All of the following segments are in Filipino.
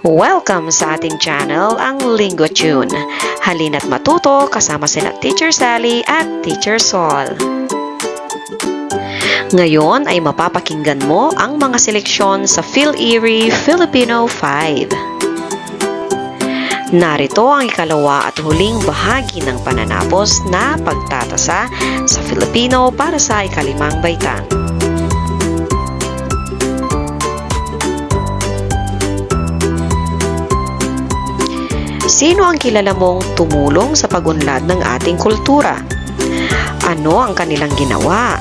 Welcome sa ating channel, ang Linggo Tune. Halina't matuto kasama sina Teacher Sally at Teacher Sol. Ngayon ay mapapakinggan mo ang mga seleksyon sa Phil Erie Filipino 5. Narito ang ikalawa at huling bahagi ng pananapos na pagtatasa sa Filipino para sa ikalimang baitang. Sino ang kilala mong tumulong sa pagunlad ng ating kultura? Ano ang kanilang ginawa?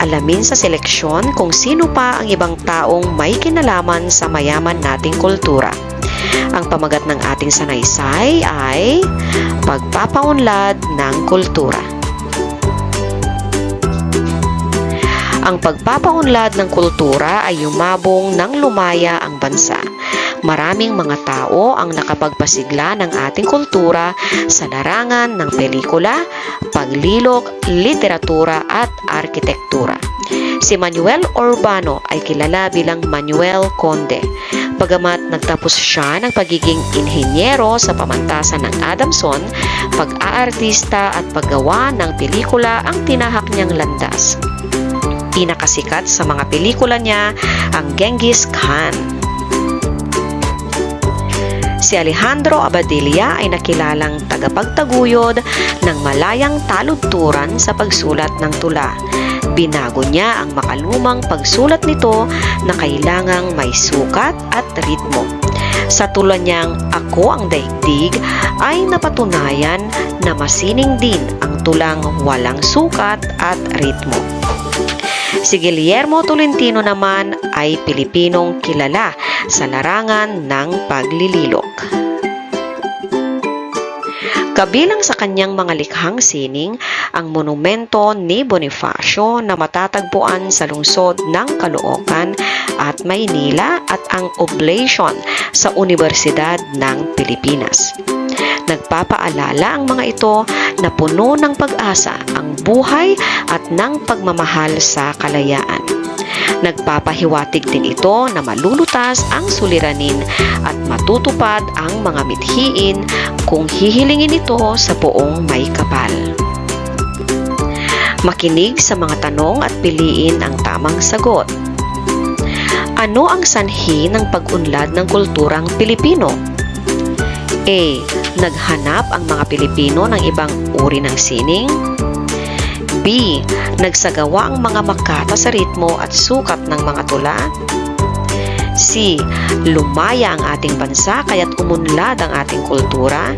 Alamin sa seleksyon kung sino pa ang ibang taong may kinalaman sa mayaman nating kultura. Ang pamagat ng ating sanaysay ay pagpapaunlad ng kultura. Ang pagpapaunlad ng kultura ay yumabong ng lumaya ang bansa. Maraming mga tao ang nakapagpasigla ng ating kultura sa larangan ng pelikula, paglilok, literatura at arkitektura. Si Manuel Urbano ay kilala bilang Manuel Conde. Bagamat nagtapos siya ng pagiging inhenyero sa pamantasan ng Adamson, pag-aartista at paggawa ng pelikula ang tinahak niyang landas. Pinakasikat sa mga pelikula niya ang Genghis Khan. Si Alejandro Abadilla ay nakilalang tagapagtaguyod ng malayang taludturan sa pagsulat ng tula. Binago niya ang makalumang pagsulat nito na kailangang may sukat at ritmo. Sa tula niyang Ako ang Daigdig ay napatunayan na masining din ang tulang walang sukat at ritmo. Si Guillermo Tolentino naman ay Pilipinong kilala sa larangan ng paglililok. Kabilang sa kanyang mga likhang sining ang monumento ni Bonifacio na matatagpuan sa lungsod ng Caloocan at Maynila at ang oblation sa Universidad ng Pilipinas. Nagpapaalala ang mga ito na puno ng pag-asa ang buhay at ng pagmamahal sa kalayaan. Nagpapahiwatig din ito na malulutas ang suliranin at matutupad ang mga mithiin kung hihilingin ito sa buong may kapal. Makinig sa mga tanong at piliin ang tamang sagot. Ano ang sanhi ng pag-unlad ng kulturang Pilipino? A. Naghanap ang mga Pilipino ng ibang uri ng sining? B. Nagsagawa ang mga makata sa ritmo at sukat ng mga tula? C. Lumaya ang ating bansa kaya't umunlad ang ating kultura?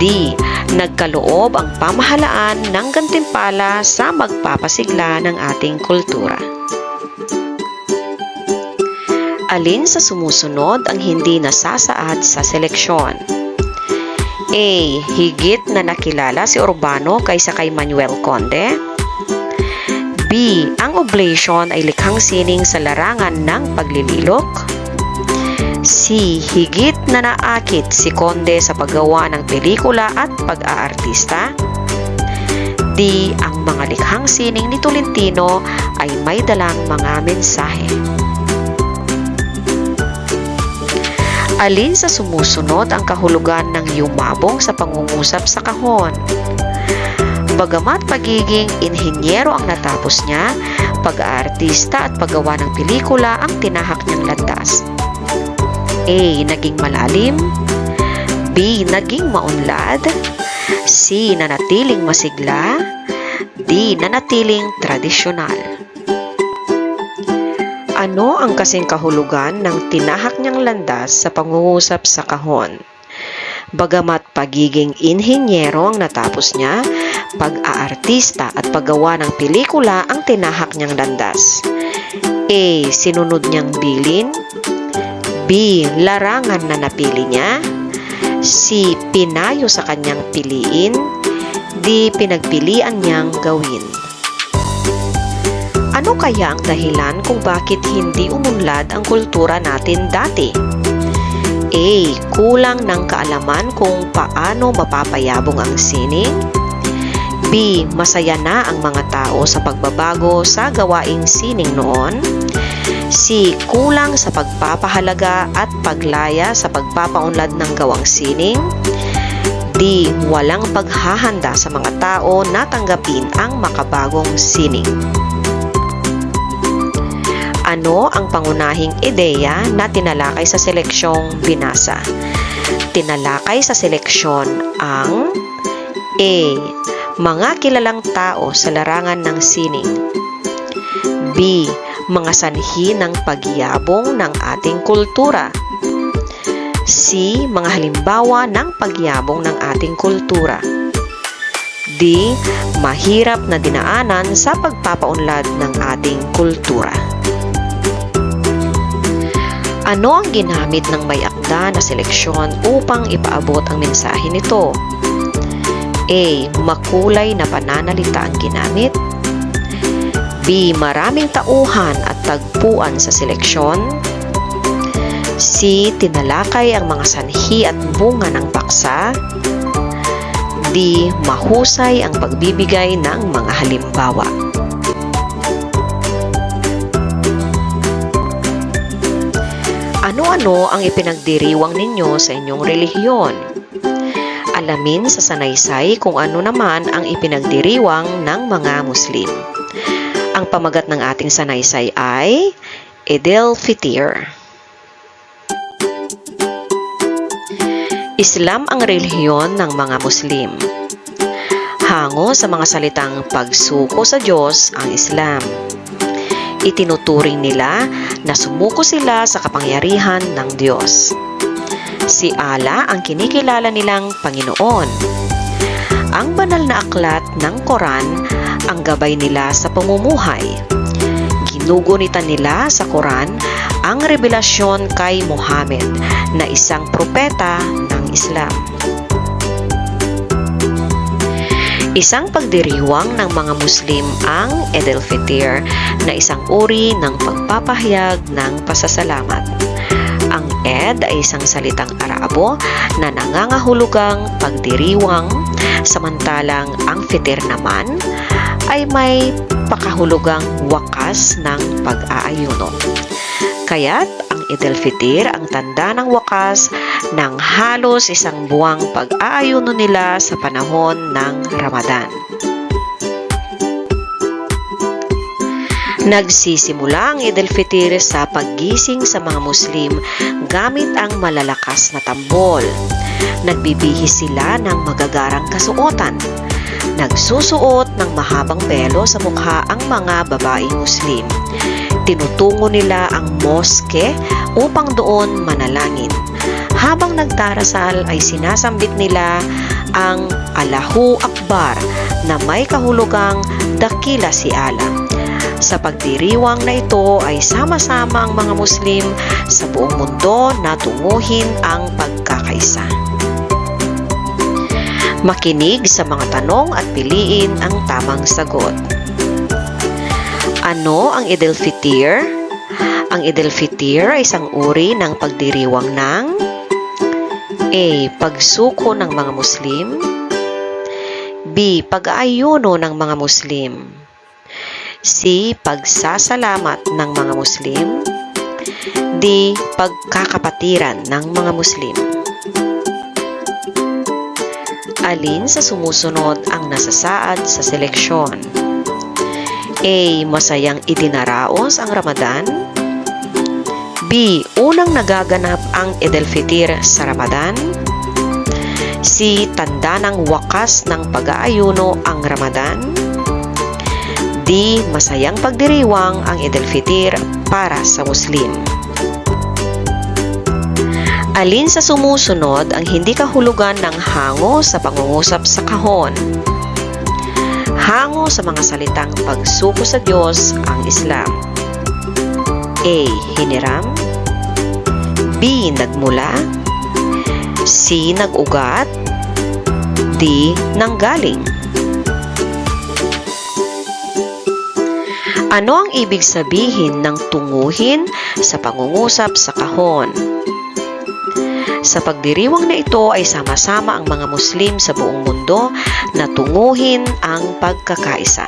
D. Nagkaloob ang pamahalaan ng gantimpala sa magpapasigla ng ating kultura. Alin sa sumusunod ang hindi nasasaad sa seleksyon? A. Higit na nakilala si Urbano kaysa kay Manuel Conde. B. Ang oblation ay likhang sining sa larangan ng paglililok. C. Higit na naakit si Conde sa paggawa ng pelikula at pag-aartista. D. Ang mga likhang sining ni Tolentino ay may dalang mga mensahe. Alin sa sumusunod ang kahulugan ng yumabong sa pangungusap sa kahon? Bagamat pagiging inhenyero ang natapos niya, pag-aartista at paggawa ng pelikula ang tinahak niyang landas. A. Naging malalim B. Naging maunlad C. Nanatiling masigla D. Nanatiling tradisyonal ano ang kasing kahulugan ng tinahak niyang landas sa pangungusap sa kahon? Bagamat pagiging inhenyero ang natapos niya, pag-aartista at paggawa ng pelikula ang tinahak niyang landas. A. Sinunod niyang bilin B. Larangan na napili niya C. Pinayo sa kanyang piliin D. Pinagpilian niyang gawin ano kaya ang dahilan kung bakit hindi umunlad ang kultura natin dati? A. Kulang ng kaalaman kung paano mapapayabong ang sining. B. Masaya na ang mga tao sa pagbabago sa gawaing sining noon. C. Kulang sa pagpapahalaga at paglaya sa pagpapaunlad ng gawang sining. D. Walang paghahanda sa mga tao na tanggapin ang makabagong sining. Ano ang pangunahing ideya na tinalakay sa seleksyong binasa? Tinalakay sa seleksyon ang A. Mga kilalang tao sa larangan ng sining. B. Mga sanhi ng pagyabong ng ating kultura. C. Mga halimbawa ng pagyabong ng ating kultura. D. Mahirap na dinaanan sa pagpapaunlad ng ating kultura. Ano ang ginamit ng may akda na seleksyon upang ipaabot ang mensahe nito? A. Makulay na pananalita ang ginamit. B. Maraming tauhan at tagpuan sa seleksyon. C. Tinalakay ang mga sanhi at bunga ng paksa. D. Mahusay ang pagbibigay ng mga halimbawa. Ano-ano ang ipinagdiriwang ninyo sa inyong relihiyon? Alamin sa sanaysay kung ano naman ang ipinagdiriwang ng mga Muslim. Ang pamagat ng ating sanaysay ay Edel Fitir. Islam ang relihiyon ng mga Muslim. Hango sa mga salitang pagsuko sa Diyos ang Islam. Itinuturing nila na sumuko sila sa kapangyarihan ng Diyos. Si Allah ang kinikilala nilang Panginoon. Ang banal na aklat ng Quran ang gabay nila sa pamumuhay. Ginugunitan nila sa Quran ang revelasyon kay Muhammad na isang propeta ng Islam. Isang pagdiriwang ng mga Muslim ang Eid al-Fitr na isang uri ng pagpapahayag ng pasasalamat. Ang Eid ay isang salitang Arabo na nangangahulugang pagdiriwang samantalang ang Fitr naman ay may pakahulugang wakas ng pag-aayuno. Kaya't ang Eid al-Fitr ang tanda ng wakas ng halos isang buwang pag-aayuno nila sa panahon ng Ramadan. Nagsisimula ang Eid al-Fitr sa paggising sa mga Muslim gamit ang malalakas na tambol. Nagbibihis sila ng magagarang kasuotan. Nagsusuot ng mahabang pelo sa mukha ang mga babaeng Muslim. Tinutungo nila ang moske upang doon manalangin. Habang nagdarasal ay sinasambit nila ang Allahu Akbar na may kahulugang dakila si Allah. Sa pagdiriwang na ito ay sama-sama ang mga Muslim sa buong mundo na tunguhin ang pagkakaisa. Makinig sa mga tanong at piliin ang tamang sagot. Ano ang Eid al-Fitr? Ang Eid al-Fitr ay isang uri ng pagdiriwang ng A. Pagsuko ng mga Muslim B. Pag-aayuno ng mga Muslim C. Pagsasalamat ng mga Muslim D. Pagkakapatiran ng mga Muslim Alin sa sumusunod ang nasasaad sa seleksyon? A. Masayang idinaraos ang Ramadan B. Unang nagaganap ang Eid al-Fitr sa Ramadan C. Tanda ng wakas ng pag-aayuno ang Ramadan D. Masayang pagdiriwang ang Eid al-Fitr para sa Muslim Alin sa sumusunod ang hindi kahulugan ng hango sa pangungusap sa kahon? Hango sa mga salitang pagsuko sa Diyos ang Islam. A. Hiniram B. Nagmula C. Nagugat D. Nanggaling Ano ang ibig sabihin ng tunguhin sa pangungusap sa kahon? Sa pagdiriwang na ito ay sama-sama ang mga Muslim sa buong mundo na tunguhin ang pagkakaisa.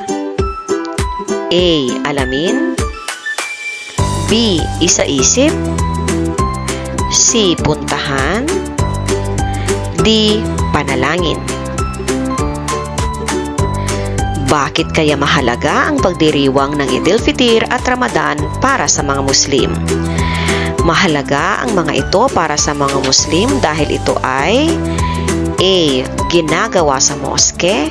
A. Alamin B. Isa-isip C. Puntahan D. Panalangin Bakit kaya mahalaga ang pagdiriwang ng Idil Fitr at Ramadan para sa mga Muslim? Mahalaga ang mga ito para sa mga Muslim dahil ito ay A. Ginagawa sa moske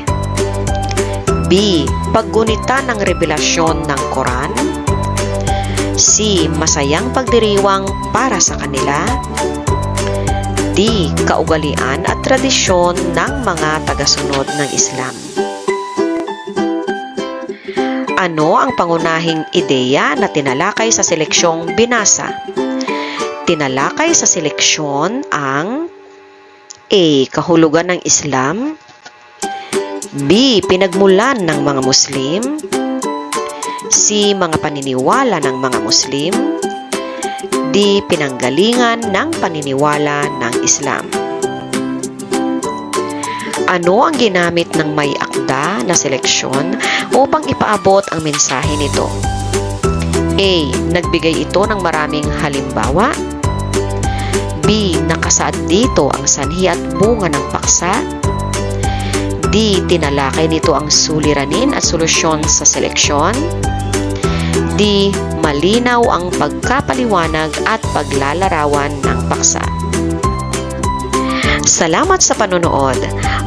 B. Paggunita ng revelasyon ng Quran C. Masayang pagdiriwang para sa kanila D. Kaugalian at tradisyon ng mga tagasunod ng Islam Ano ang pangunahing ideya na tinalakay sa seleksyong binasa? Tinalakay sa seleksyon ang A. Kahulugan ng Islam B. Pinagmulan ng mga Muslim C. Mga paniniwala ng mga Muslim D. Pinanggalingan ng paniniwala ng Islam Ano ang ginamit ng may akda na seleksyon upang ipaabot ang mensahe nito? A. Nagbigay ito ng maraming halimbawa B. Nakasaad dito ang sanhi at bunga ng paksa D. Tinalakay nito ang suliranin at solusyon sa seleksyon. D. Malinaw ang pagkapaliwanag at paglalarawan ng paksa. Salamat sa panonood.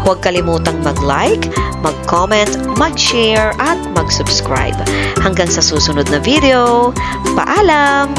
Huwag kalimutang mag-like, mag-comment, mag-share at mag-subscribe. Hanggang sa susunod na video, paalam!